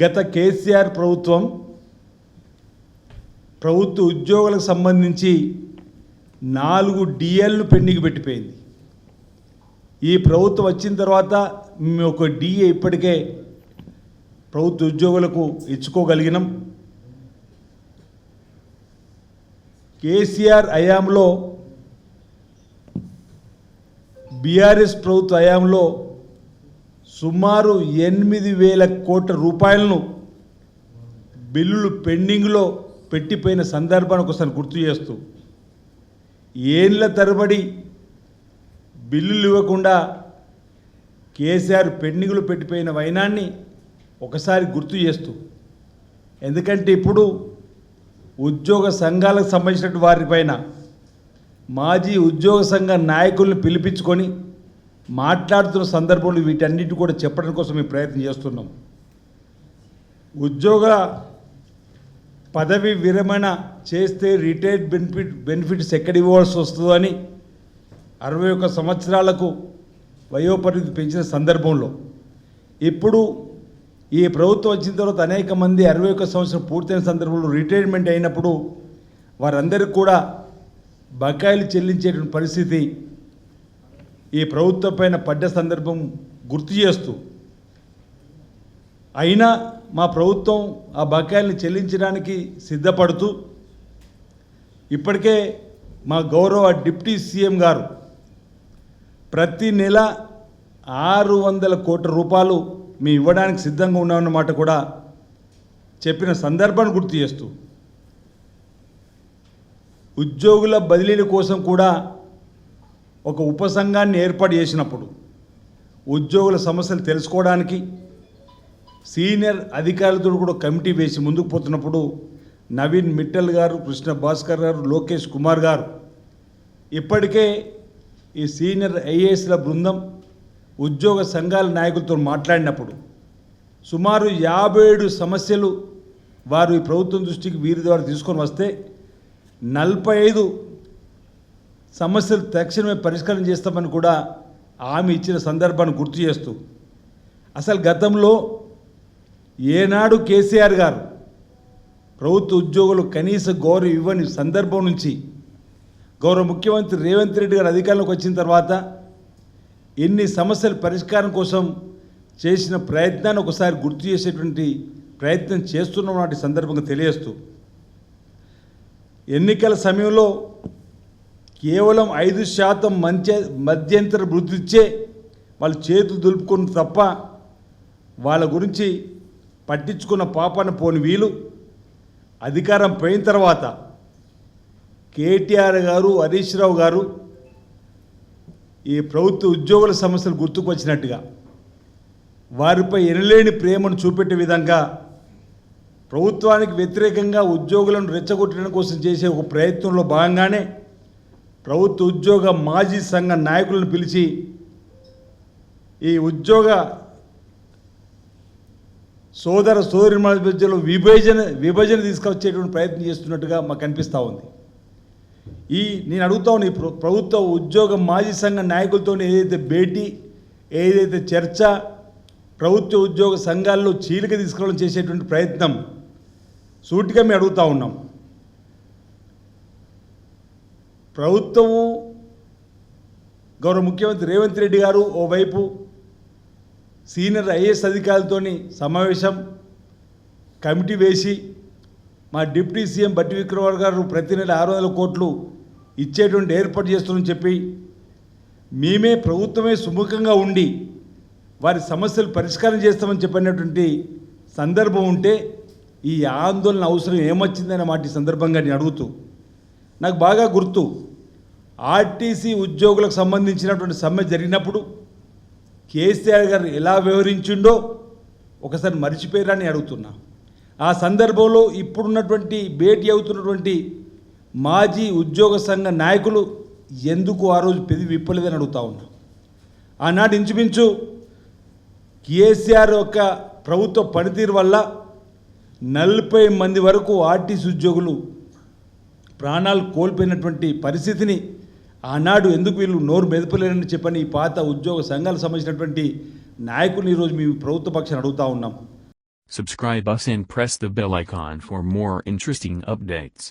గత కేసీఆర్ ప్రభుత్వం ప్రభుత్వ ఉద్యోగులకు సంబంధించి నాలుగు డిఎల్ను పెండింగ్ పెట్టిపోయింది. ఈ ప్రభుత్వం వచ్చిన తర్వాత మేము ఒక డిఏ ఇప్పటికే ప్రభుత్వ ఉద్యోగులకు ఇచ్చుకోగలిగినాం. కేసీఆర్ హయాంలో బీఆర్ఎస్ ప్రభుత్వ హయాంలో సుమారు ఎనిమిది వేల కోట్ల రూపాయలను బిల్లులు పెండింగ్లో పెట్టిపోయిన సందర్భాన్ని ఒకసారి గుర్తు చేస్తూ ఏళ్ళ తరబడి బిల్లులు ఇవ్వకుండా కేసీఆర్ పెండింగ్లు పెట్టిపోయిన వైనాన్ని ఒకసారి గుర్తు చేస్తూ ఎందుకంటే ఇప్పుడు ఉద్యోగ సంఘాలకు సంబంధించిన వారిపైన మాజీ ఉద్యోగ సంఘ నాయకుల్ని పిలిపించుకొని మాట్లాడుతున్న సందర్భంలో వీటన్నిటి కూడా చెప్పడం కోసం మేము ప్రయత్నం చేస్తున్నాం. ఉద్యోగ పదవి విరమణ చేస్తే రిటైర్డ్ బెనిఫిట్ బెనిఫిట్స్ ఎక్కడ ఇవ్వాల్సి వస్తుందని అరవై ఒక్క సంవత్సరాలకు వయోపరిధి పెంచిన సందర్భంలో. ఇప్పుడు ఈ ప్రభుత్వం వచ్చిన తర్వాత అనేక మంది అరవై ఒక్క సంవత్సరం పూర్తయిన సందర్భంలో రిటైర్మెంట్ అయినప్పుడు వారందరికీ కూడా బకాయిలు చెల్లించేటువంటి పరిస్థితి ఈ ప్రభుత్వం పైన పడ్డ సందర్భం గుర్తు చేస్తూ అయినా మా ప్రభుత్వం ఆ బకాయిల్ని చెల్లించడానికి సిద్ధపడుతూ ఇప్పటికే మా గౌరవ డిప్యూటీ సీఎం గారు ప్రతి నెల ఆరు వందల కోట్ల రూపాయలు మేము ఇవ్వడానికి సిద్ధంగా ఉన్నామన్నమాట కూడా చెప్పిన సందర్భాన్ని గుర్తు చేస్తూ ఉద్యోగుల బదిలీల కోసం కూడా ఒక ఉపసంఘాన్ని ఏర్పాటు చేసినప్పుడు ఉద్యోగుల సమస్యలు తెలుసుకోవడానికి సీనియర్ అధికారులతో కూడా కమిటీ వేసి ముందుకు పోతున్నప్పుడు నవీన్ మిట్టల్ గారు కృష్ణ భాస్కర్ గారు లోకేష్ కుమార్ గారు ఇప్పటికే ఈ సీనియర్ ఐఏఎస్ల బృందం ఉద్యోగ సంఘాల నాయకులతో మాట్లాడినప్పుడు సుమారు యాభై ఏడు సమస్యలు వారు ఈ ప్రభుత్వం దృష్టికి వీరి ద్వారా తీసుకొని వస్తే నలభై ఐదు సమస్యలు తక్షణమే పరిష్కారం చేస్తామని కూడా ఆమె ఇచ్చిన సందర్భాన్ని గుర్తు చేస్తూ అసలు గతంలో ఏనాడు కేసీఆర్ గారు ప్రభుత్వ ఉద్యోగులు కనీస గౌరవం ఇవ్వని సందర్భం నుంచి గౌరవ ముఖ్యమంత్రి రేవంత్ రెడ్డి గారు అధికారంలోకి వచ్చిన తర్వాత ఎన్ని సమస్యల పరిష్కారం కోసం చేసిన ప్రయత్నాన్ని ఒకసారి గుర్తు చేసేటువంటి ప్రయత్నం చేస్తున్న నాటి సందర్భంగా తెలియజేస్తూ ఎన్నికల సమయంలో కేవలం ఐదు శాతం మంచి మధ్యంతర వృద్ధిచ్చే వాళ్ళు చేతులు దులుపుకుని తప్ప వాళ్ళ గురించి పట్టించుకున్న పాపాన్ని పోని వీలు అధికారం పోయిన తర్వాత కేటీఆర్ గారు హరీష్ రావు గారు ఈ ప్రభుత్వ ఉద్యోగుల సమస్యలు గుర్తుకు వచ్చినట్టుగా వారిపై ఎనలేని ప్రేమను చూపెట్టే విధంగా ప్రభుత్వానికి వ్యతిరేకంగా ఉద్యోగులను రెచ్చగొట్టడం కోసం చేసే ఒక ప్రయత్నంలో భాగంగానే ప్రభుత్వ ఉద్యోగ మాజీ సంఘ నాయకులను పిలిచి ఈ ఉద్యోగ సోదర సోదరి మధ్యలో విభజన విభజన తీసుకొచ్చేటువంటి ప్రయత్నం చేస్తున్నట్టుగా మాకు కనిపిస్తూ ఉంది. ఈ నేను అడుగుతా ఉన్నా ఈ ప్రభుత్వ ఉద్యోగ మాజీ సంఘ నాయకులతో ఏదైతే భేటీ ఏదైతే చర్చ ప్రభుత్వ ఉద్యోగ సంఘాల్లో చీలిక తీసుకురావడం చేసేటువంటి ప్రయత్నం సూటిగా మేము అడుగుతూ ఉన్నాం. ప్రభుత్వము గౌరవ ముఖ్యమంత్రి రేవంత్ రెడ్డి గారు ఓవైపు సీనియర్ ఐఏఎస్ అధికారులతోని సమావేశం కమిటీ వేసి మా డిప్యూటీ సీఎం బట్టి విక్రమార్ గారు ప్రతి నెల ఆరు వందల కోట్లు ఇచ్చేటువంటి ఏర్పాటు చేస్తున్నామని చెప్పి మేమే ప్రభుత్వమే సుముఖంగా ఉండి వారి సమస్యలు పరిష్కారం చేస్తామని చెప్పినటువంటి సందర్భం ఉంటే ఈ ఆందోళన అవసరం ఏమొచ్చిందనే మాట సందర్భంగా నేను అడుగుతూ నాకు బాగా గుర్తు ఆర్టీసీ ఉద్యోగులకు సంబంధించినటువంటి సమ్మె జరిగినప్పుడు కేసీఆర్ గారు ఎలా వ్యవహరించిండో ఒకసారి మర్చిపోయారని అడుగుతున్నా. ఆ సందర్భంలో ఇప్పుడున్నటువంటి భేటీ అవుతున్నటువంటి మాజీ ఉద్యోగ సంఘ నాయకులు ఎందుకు ఆ రోజు పెది విప్పలేదని అడుగుతా ఉన్నా. ఆనాడు ఇంచుమించు కేసీఆర్ యొక్క ప్రభుత్వ పనితీరు వల్ల నలభై మంది వరకు ఆర్టీసీ ఉద్యోగులు ప్రాణాలు కోల్పోయినటువంటి పరిస్థితిని ఆనాడు ఎందుకు వీళ్ళు నోరు మెదపలేరని చెప్పని ఈ పాత ఉద్యోగ సంఘాలకు సంబంధించినటువంటి నాయకులు ఈరోజు మేము ప్రభుత్వ పక్షాన్ని అడుగుతా ఉన్నాం Subscribe us and press the bell icon for more interesting updates.